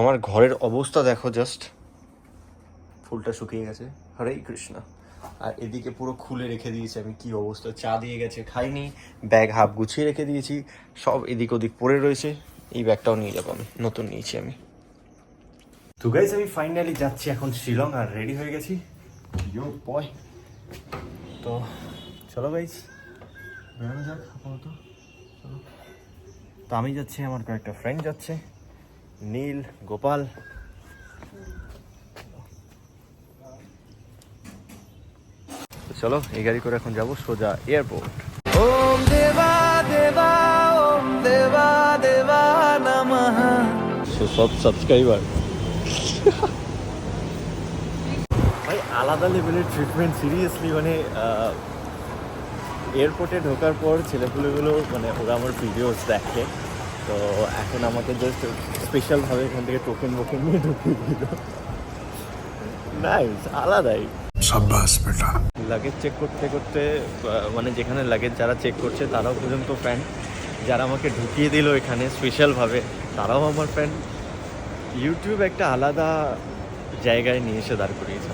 আমার ঘরের অবস্থা দেখো জাস্ট ফুলটা শুকিয়ে গেছে। হরে কৃষ্ণ। আর এদিকে পুরো খুলে রেখে দিয়েছি আমি কি অবস্থা। চা দিয়ে গেছে, খাইনি। ব্যাগ হাফ গুছিয়ে রেখে দিয়েছি। সব এদিক ওদিক পড়ে রয়েছে। এই ব্যাগটাও নিয়ে যাব আমি। নতুন নিয়েছি আমি। তো গাইজ আমি ফাইনালি যাচ্ছি এখন শিলং আর রেডি হয়ে গেছি। ইয়ো বয় তো চলো গাইজ বেরোনো যাক আপাতত। তো আমি যাচ্ছি, আমার কয়েকটা ফ্রেন্ড যাচ্ছে। নীল গোপাল। চলো এই গাড়ি করে এখন যাব সোজা এয়ারপোর্ট। ওম দেবা দেবা ওম দেবা দেবা নমঃ। সো সব সাবস্ক্রাইবার ভাই আলাদা লেভেলের ট্রিটমেন্ট সিরিয়াসলি মানে এয়ারপোর্টে ঢোকার পর ছেলেপুলেগুলো মানে ওরা আমার ভিডিওস দেখে। তো এখন আমাকে জাস্ট স্পেশালভাবে এখান থেকে টোকেন বোকেন নিয়ে ঢুকিয়ে দিল। নাইস আলাদাই। সাব্বাস বেটা। লাগেজ চেক করতে করতে মানে যেখানে লাগেজ যারা চেক করছে তারাও পর্যন্ত ফ্যান যারা আমাকে ঢুকিয়ে দিল এখানে স্পেশালভাবে তারাও আমার ফ্যান ইউটিউব একটা আলাদা জায়গায় নিয়ে এসে দাঁড় করিয়েছে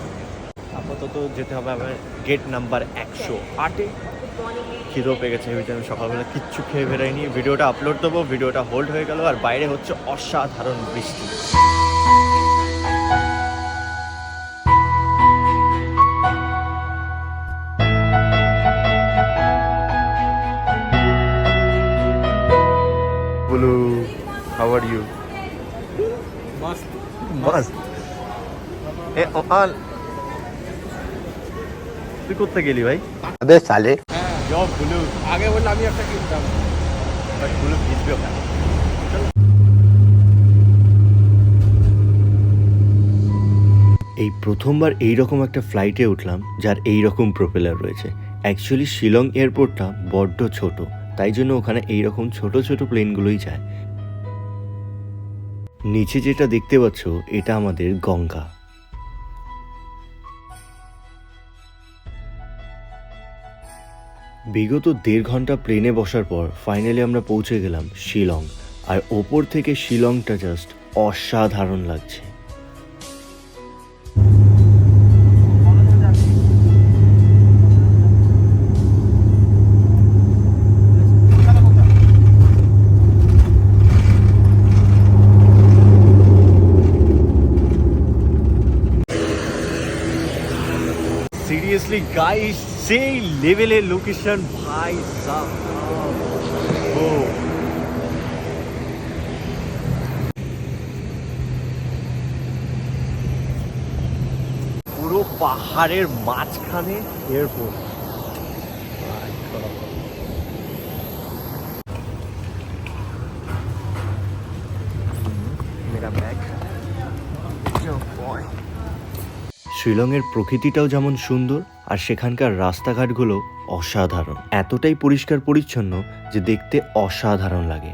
আপাতত যেতে হবে আমার গেট নাম্বার একশো আটে। খিদেও পেয়ে গেছে ভিডিও আমি সকালবেলা কিচ্ছু খেয়ে বেরাইনি ভিডিওটা আপলোড দেবো ভিডিওটা হোল্ড হয়ে গেল আর বাইরে হচ্ছে অসাধারণ বৃষ্টি। ইউ তুই কোথায় গেলি ভাই? সালে। জব আগে বললে আমি একটা কিনতাম। বাট ওখানে। এই প্রথমবার এই রকম একটা ফ্লাইটে উঠলাম যার এই রকম প্রোপেলার রয়েছে। অ্যাকচুয়ালি শিলং এয়ারপোর্টটা বড্ড ছোট তাই জন্য ওখানে এই রকম ছোট ছোট প্লেনগুলোই যায়। নিচে যেটা দেখতে পাচ্ছ এটা আমাদের গঙ্গা। বিগত দেড় ঘণ্টা প্লেনে বসার পর ফাইনালি আমরা পৌঁছে গেলাম শিলং। আর ওপর থেকে শিলংটা জাস্ট অসাধারণ লাগছে। সিরিয়াসলি গাইস সেই লেভেলের লোকেশন ভাই পুরো পাহাড়ের মাঝখানে এয়ারপোর্ট মেরা ব্যাগ বয় শিলংয়ের প্রকৃতিটাও যেমন সুন্দর, আর সেখানকার রাস্তাঘাটগুলো অসাধারণ। এতটাই পরিষ্কার পরিচ্ছন্ন যে দেখতে অসাধারণ লাগে।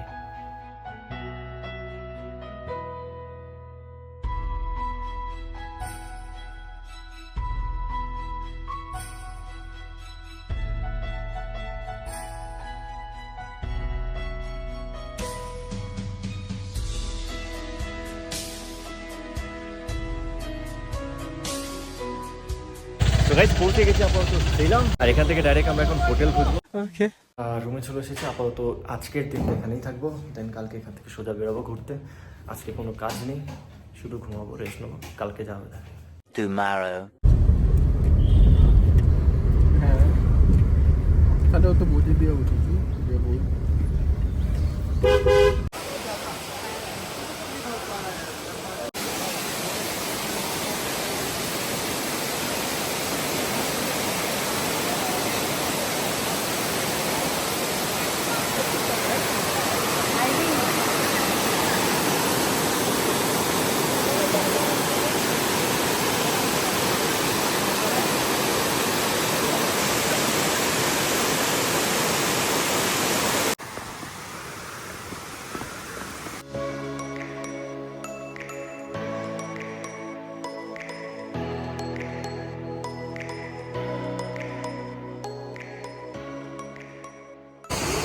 গাইজ পৌঁছে গেছি আপাতত। শিলং আর এখান থেকে ডাইরেক্ট আমরা এখন হোটেল খুঁজবো। ওকে আর রুমে চলে এসেছি আপাতত আজকের দিনটা এখানেই থাকব। দেন কালকে এখান থেকে সোজা বেরোবো ঘুরতে। আজকে কোনো কাজ নেই। শুধু ঘুমাবো রেস্ট নেব। কালকে যাবে tomorrow. হ্যাঁ। তাহলে ও তো বুঝে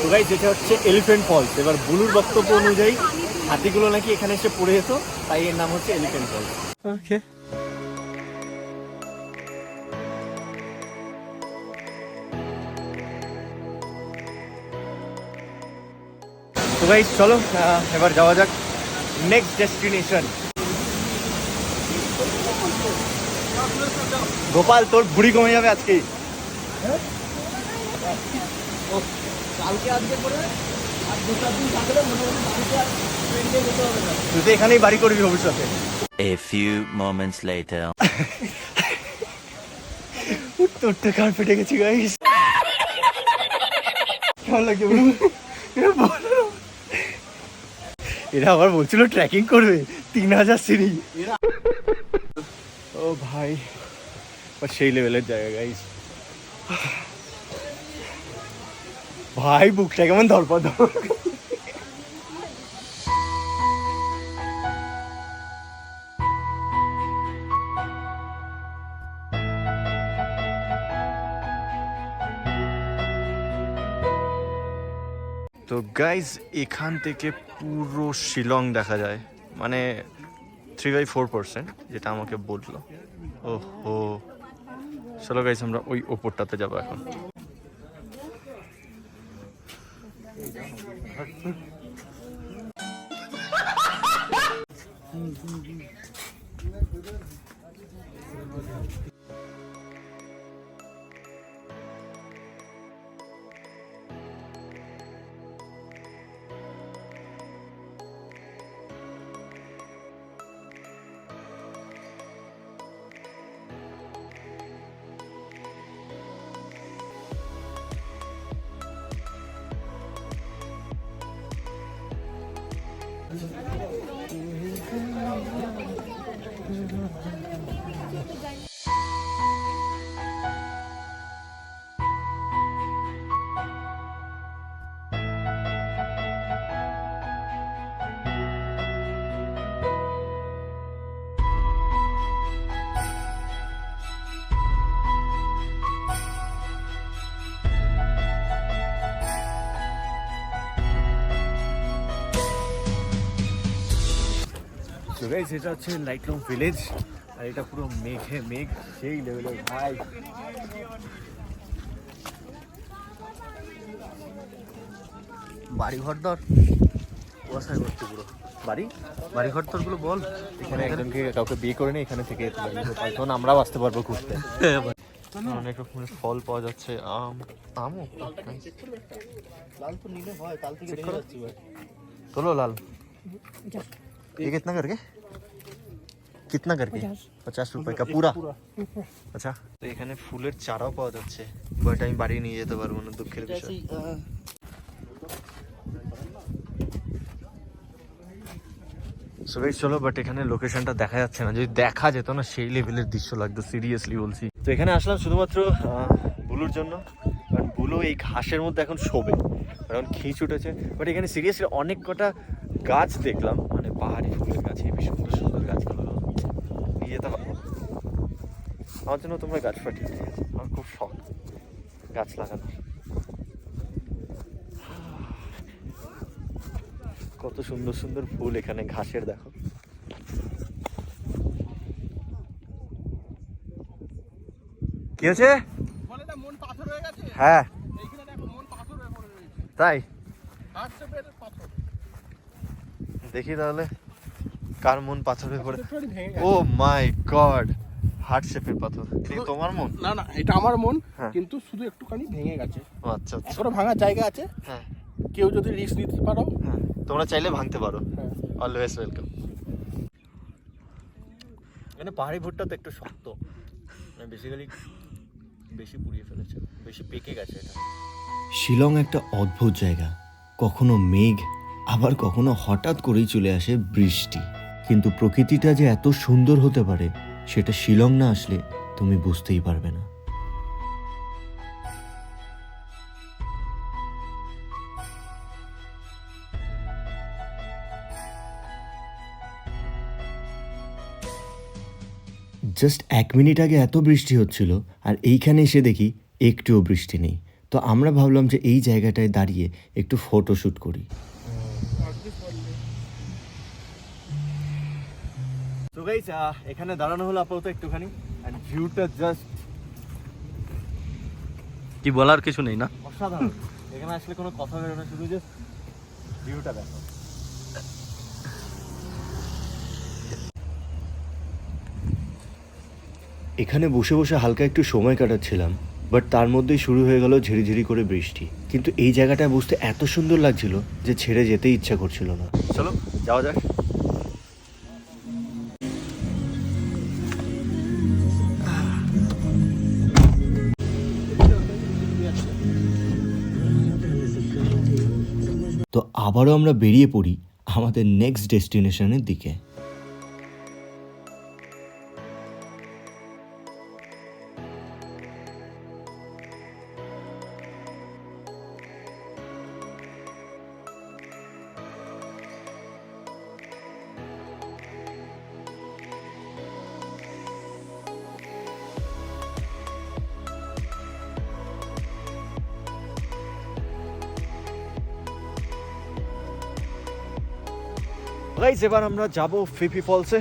তো গাইজ এটা হচ্ছে এলিফেন্ট ফলস এবার বুলুর বক্তব্য অনুযায়ী হাতিগুলো নাকি এখানে এসে পড়ে যেত তাই এর নাম হচ্ছে এলিফ্যান্ট ফল ওকে তো ভাই চলো এবার যাওয়া যাক নেক্সট ডেস্টিনেশন গোপাল তোর ভুড়ি কমে যাবে আজকেই। কালকে আজকে করে আর দু চার দিন থাকলে মোটামুটি বাড়িতে আর ট্রেন যেতে হবে না। তুই তো এখানেই বাড়ি করবি ভবিষ্যতে। A few moments later. উঠতে উঠতে কার ফেটে গেছি গাইস কেমন লাগছে বলুন? এরা আবার বলছিল ট্রেকিং করবে। তিন হাজার সিঁড়ি ও ভাই সেই লেভেলের জায়গা গাইস ভাই, বুকটা কেমন ধরপা ধর তো গাইজ এখান থেকে পুরো শিলং দেখা যায়। মানে থ্রি বাই ফোর পার্সেন্ট যেটা আমাকে বলল। ও হো চলো গাইজ আমরা ওই ওপরটাতে যাব এখন। গাইজ এটা হচ্ছে লাইটলং ভিলেজ আর এটা পুরো মেঘে মেঘ সেই লেভেলের ভাই বাড়ি ঘর দর কুয়াশায় ভর্তি পুরো বাড়ি বাড়ি ঘর তোর গুলো বল এখানে একজনকে কাউকে বিয়ে করে নি এখানে থেকে যেতে পারি তখন আমরাও আসতে পারবো ঘুরতে অনেক রকমের ফল পাওয়া যাচ্ছে আম আমও লাল তো নিলে হয় কাল থেকে Check দেখে করো। যাচ্ছি ভাই তোলো लाल ये कितना करके कितना करके पचास रुपए का पूरा আচ্ছা তো এখানে ফুলের চারাও পাওয়া যাচ্ছে বাট আমি বাড়ি নিয়ে যেতে পারবো না দুঃখের বিষয় সো গাইস চলো বাট এখানে লোকেশনটা দেখা যাচ্ছে না যদি দেখা যেত না সেই লেভেলের দৃশ্য লাগতো সিরিয়াসলি বলছি তো এখানে আসলাম শুধুমাত্র আহ, বুলুর জন্য কারণ বুলু এই ঘাসের মধ্যে এখন শোবে কারণ খিঁচ উঠেছে বাট এখানে সিরিয়াসলি অনেক কটা গাছ দেখলাম মানে পাহাড়ি ফুলের গাছ হেবি সুন্দর সুন্দর গাছগুলো নিয়ে যেতে পারব। আমার জন্য তোমরা গাছ পাঠিয়ে দিও আমার খুব শখ। গাছ লাগানো কত সুন্দর সুন্দর ফুল এখানে ঘাসের দেখো। কি হয়েছে? হয়ে গেছে? তাই? দেখি তাহলে। কার মন পাথরে পড়ে ও মাই গড হার্ট শেপের পাথর। এটা তোমার মন? না না এটা আমার মন হ্যাঁ। কিন্তু শুধু একটুখানি ভেঙে গেছে। আচ্ছা আচ্ছা। এখনও ভাঙার জায়গা আছে। হ্যাঁ। কেউ যদি রিস্ক নিতে পারো। হ্যাঁ তোমরা চাইলে ভাঙতে পারো। হ্যাঁ। অলওয়েজ ওয়েলকাম মানে পাহাড়ি ভুট্টা তো একটু শক্ত। মানে বেসিক্যালি বেশি পুড়িয়ে ফেলেছে। বেশি পেকে গেছে এটা। শিলং একটা অদ্ভুত জায়গা। কখনো মেঘ আবার কখনো হঠাৎ করেই চলে আসে বৃষ্টি। কিন্তু প্রকৃতিটা যে এত সুন্দর হতে পারে, সেটা শিলং না আসলে তুমি বুঝতেই পারবে না। জাস্ট এক মিনিট আগে এত বৃষ্টি হচ্ছিল, আর এইখানে এসে দেখি একটুও বৃষ্টি নেই। তো আমরা ভাবলাম যে এই জায়গাটায় দাঁড়িয়ে একটু ফটো শ্যুট করি গাইস এখানে দাঁড়ানো হলো আপাতত একটুখানি অ্যান্ড ভিউটা জাস্ট কি বলার কিছু নেই না? অসাধারণ। এখানে আসলে কোনো কথা বেরো না শুধু জাস্ট ভিউটা দেখো। এখানে বসে বসে হালকা একটু সময় কাটাচ্ছিলাম বাট তার মধ্যেই শুরু হয়ে গেল ঝিরিঝিরি করে বৃষ্টি। কিন্তু এই জায়গাটায় বুঝতে এত সুন্দর লাগছিল যে ছেড়ে যেতে ইচ্ছা করছিল না। চলো যাওয়া যাক। তো আবারও আমরা বেরিয়ে পড়ি আমাদের নেক্সট ডেস্টিনেশনের দিকে। গাইস এবার আমরা যাব ফিফি ফলসে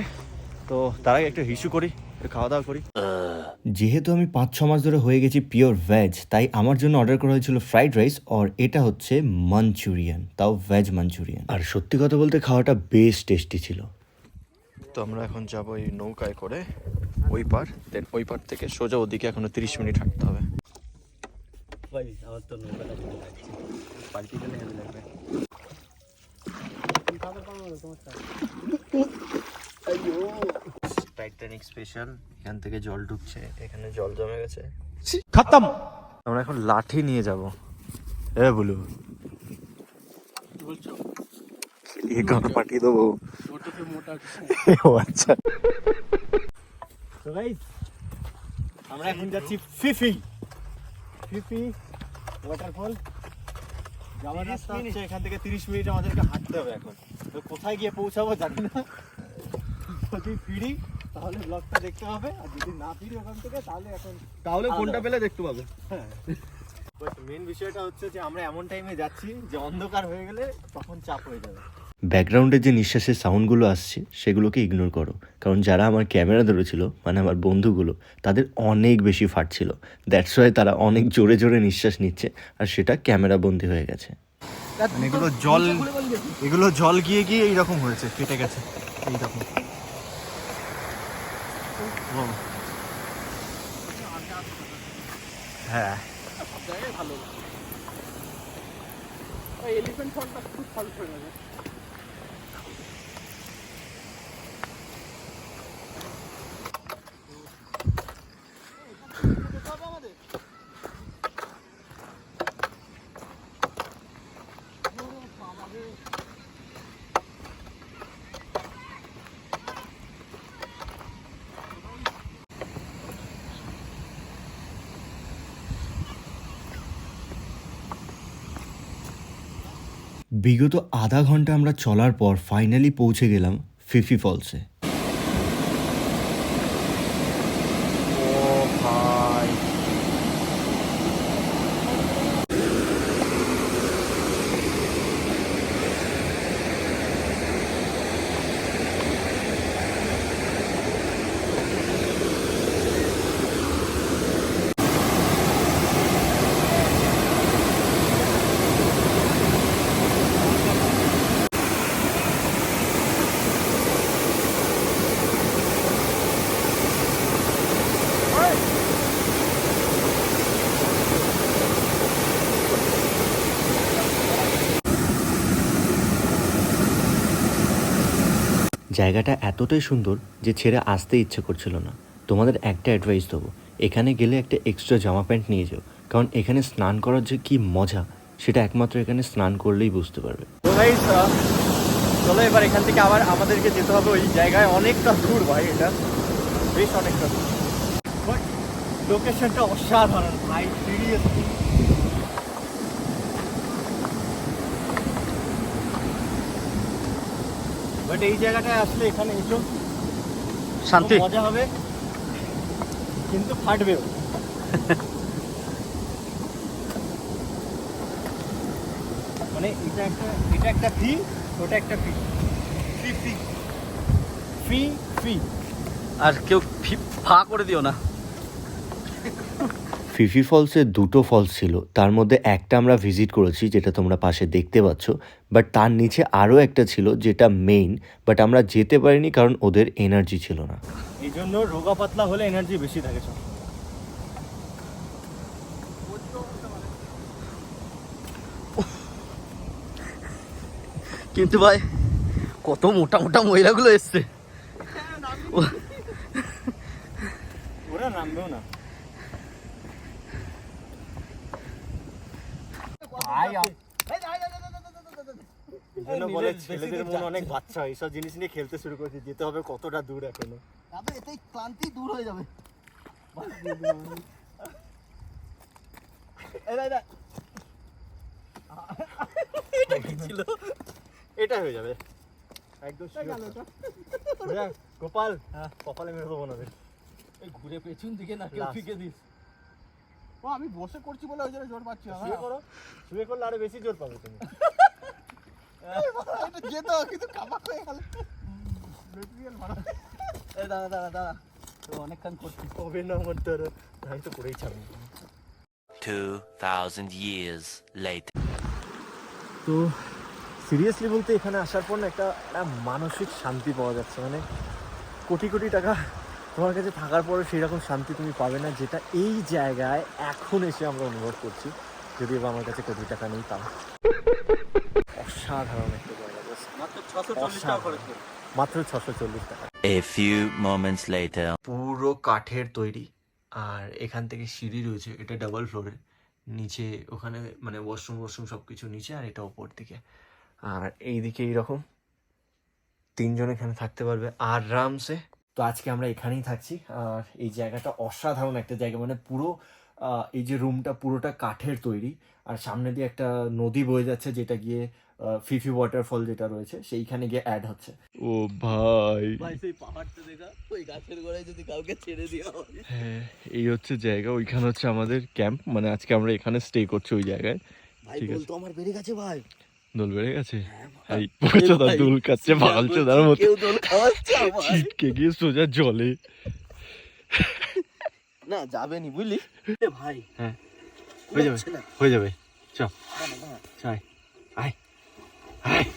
তো তার আগে একটা হিসু করি খাওয়া দাওয়া করি। যেহেতু আমি পাঁচ ছ মাস ধরে হয়ে গেছি পিওর ভেজ তাই আমার জন্য অর্ডার করা হয়েছিল ফ্রাইড রাইস আর এটা হচ্ছে মাঞ্চুরিয়ান তাও ভেজ মাঞ্চুরিয়ান আর সত্যি কথা বলতে খাওয়াটা বেশ টেস্টি ছিল। তো আমরা এখন যাব এই নৌকায় করে ওই পার। দেন ওই পার থেকে সোজা ওদিকে এখনও তিরিশ মিনিট হাঁটতে হবে। আমার তো নৌকাটা লাগবে টাইটানিক স্পেশাল এখান থেকে জল ঢুকছে এখানে জল জমে গেছে। খতম! আমরা এখন লাঠি নিয়ে যাব। এ বলু। খেলিয়ে গান পাঠিয়ে দেবো। ও আচ্ছা। তো গাইস আমরা এখন যাচ্ছি ফিফি। ফিফি ওয়াটারফল যাওয়ার রাস্তা হচ্ছে এখান থেকে তিরিশ মিনিট আমাদেরকে হাঁটতে হবে এখন। তো কোথায় গিয়ে পৌঁছাবো জানি না। যদি ফিরি তাহলে ব্লগটা দেখতে হবে। আর যদি না ফিরি ওখান থেকে তাহলে এখন তাহলে। ফোনটা পেলে দেখতে পাবে। হ্যাঁ। মেন বিষয়টা হচ্ছে যে আমরা এমন টাইমে যাচ্ছি যে অন্ধকার হয়ে গেলে তখন চাপ হয়ে যাবে। ব্যাকগ্রাউন্ডে যে নিঃশ্বাসের সাউন্ডগুলো আসছে সেগুলোকে ইগনোর করো। কারণ যারা আমার ক্যামেরা ধরেছিল মানে আমার বন্ধুগুলো তাদের অনেক বেশি ফাটছিল দ্যাটস ওয়াই তারা অনেক জোরে জোরে নিঃশ্বাস নিচ্ছে আর সেটা ক্যামেরা বন্দি হয়ে গেছে। মানে এগুলো জল এগুলো জল গিয়ে গিয়ে এইরকম হয়েছে কেটে গেছে এইরকম। হ্যাঁ। এলিফেন্ট ফলটা খুব ফল হয়ে যাবে বিগত আধা ঘণ্টা আমরা চলার পর ফাইনালি পৌঁছে গেলাম ফিফি ফলসে ও ভাই জায়গাটা এতটাই সুন্দর যে ছেড়ে আসতে ইচ্ছে করছিল না। তোমাদের একটা অ্যাডভাইস দেবো, এখানে গেলে একটা এক্সট্রা জামা প্যান্ট নিয়ে যাও, কারণ এখানে স্নান করার যে কি মজা, সেটা একমাত্র এখানে স্নান করলেই বুঝতে পারবে। চলো এবার এখান থেকে আবার আমাদেরকে যেতে হবে ওই জায়গায়। অনেকটা দূর ভাই এটা। বেশ অনেকটা দূর। লোকেশনটা অসাধারণ, ভাই সিরিয়াসলি বাট এই জায়গাটায় আসলে এখানে এসো। শান্তি। মজা হবে। কিন্তু ফাটবেও। মানে এটা একটা এটা একটা ফি ওটা একটা ফি ফি ফি ফি ফিফি আর কেউ ফি- ফা করে দিও না। ফিফি ফলসে দুটো ফলস ছিল। তার মধ্যে একটা আমরা ভিজিট করেছি যেটা তোমরা পাশে দেখতে পাচ্ছ। বাট তার নিচে আরও একটা ছিল যেটা মেইন বাট আমরা যেতে পারিনি কারণ ওদের এনার্জি ছিল না। এই জন্য রোগা পাতলা হলে এনার্জি বেশি থাকে কিন্তু ভাই কত মোটা মোটা মহিলাগুলো এসছে। ওরা নামবেও না। এই বলে ছেলেদের মন অনেক বাচ্চা এইসব জিনিস নিয়ে খেলতে শুরু করেছে যেতে হবে কতটা দূর এখনও তবে এতেই ক্লান্তি দূর হয়ে যাবে এই দাদা ছিল এটা হয়ে যাবে একদম sure। গোপাল কপালে মেরে দেবো না এই ঘুরে পেছন দিকে না কেউ ফিকে দিস ও আমি বসে করছি বলে ওই জন্য জোর পাচ্ছি না শুয়ে করো। শুয়ে করলে আরও বেশি জোর পাবে তুমি। এটা যেত কিন্তু কাবাক হয়ে গেল। মেটেরিয়াল ভাড়া এই দাদা দাদা দাদা তো অনেকক্ষণ করছি। হবে না আমার দ্বারা আমি তো করেই ছাড়বো। 2,000 years later. তো সিরিয়াসলি বলতে এখানে আসার পর না একটা মানসিক শান্তি পাওয়া যাচ্ছে। মানে কোটি কোটি টাকা তোমার কাছে থাকার পরে সেই রকম শান্তি তুমি পাবে না যেটা এই জায়গায় এখন এসে আমরা অনুভব করছি। যদি বা আমার কাছে কোটি টাকা নেই তাও। অসাধারণ একটা জায়গা মাত্র ছশো চল্লিশ টাকা খরচ করে মাত্র ছশো চল্লিশ টাকা। A few moments later. পুরো কাঠের তৈরি আর এখান থেকে সিঁড়ি রয়েছে এটা ডাবল ফ্লোরে নিচে ওখানে মানে ওয়াশরুম ওয়াশরুম সব কিছু নিচে আর এটা ওপর দিকে। আর এইদিকে এইরকম। তিনজন এখানে থাকতে পারবে আরামসে। তো আজকে আমরা এখানেই থাকছি। আর এই জায়গাটা অসাধারণ একটা জায়গা মানে পুরো আহ, এই যে রুমটা পুরোটা কাঠের তৈরি। আর সামনে দিয়ে একটা নদী বয়ে যাচ্ছে যেটা গিয়ে আহ, ফিফি ওয়াটারফল যেটা রয়েছে সেইখানে গিয়ে অ্যাড হচ্ছে। ও ভাই। ভাই সেই পাহাড়টা দেখা? ওই গাছের গোড়ায় যদি কাউকে ছেড়ে দেওয়া হয়। হ্যাঁ এই হচ্ছে জায়গা ওইখানে হচ্ছে আমাদের ক্যাম্প মানে আজকে আমরা এখানে স্টে করছি ওই জায়গায়। ভাই ঠিক বল আমার বেড়ে গেছে ভাই। দোল বেড়ে গেছে? হ্যাঁ, এই পচোদা দোল কাচ্ছে ভালচোদার মতো। দোল খাওয়াচ্ছে ছিটকে গিয়ে সোজা জলে। না যাবে নি বুঝলি? ভাই হ্যাঁ। হয়ে যাবে হয়ে যাবে। চ। চাই আয় আয়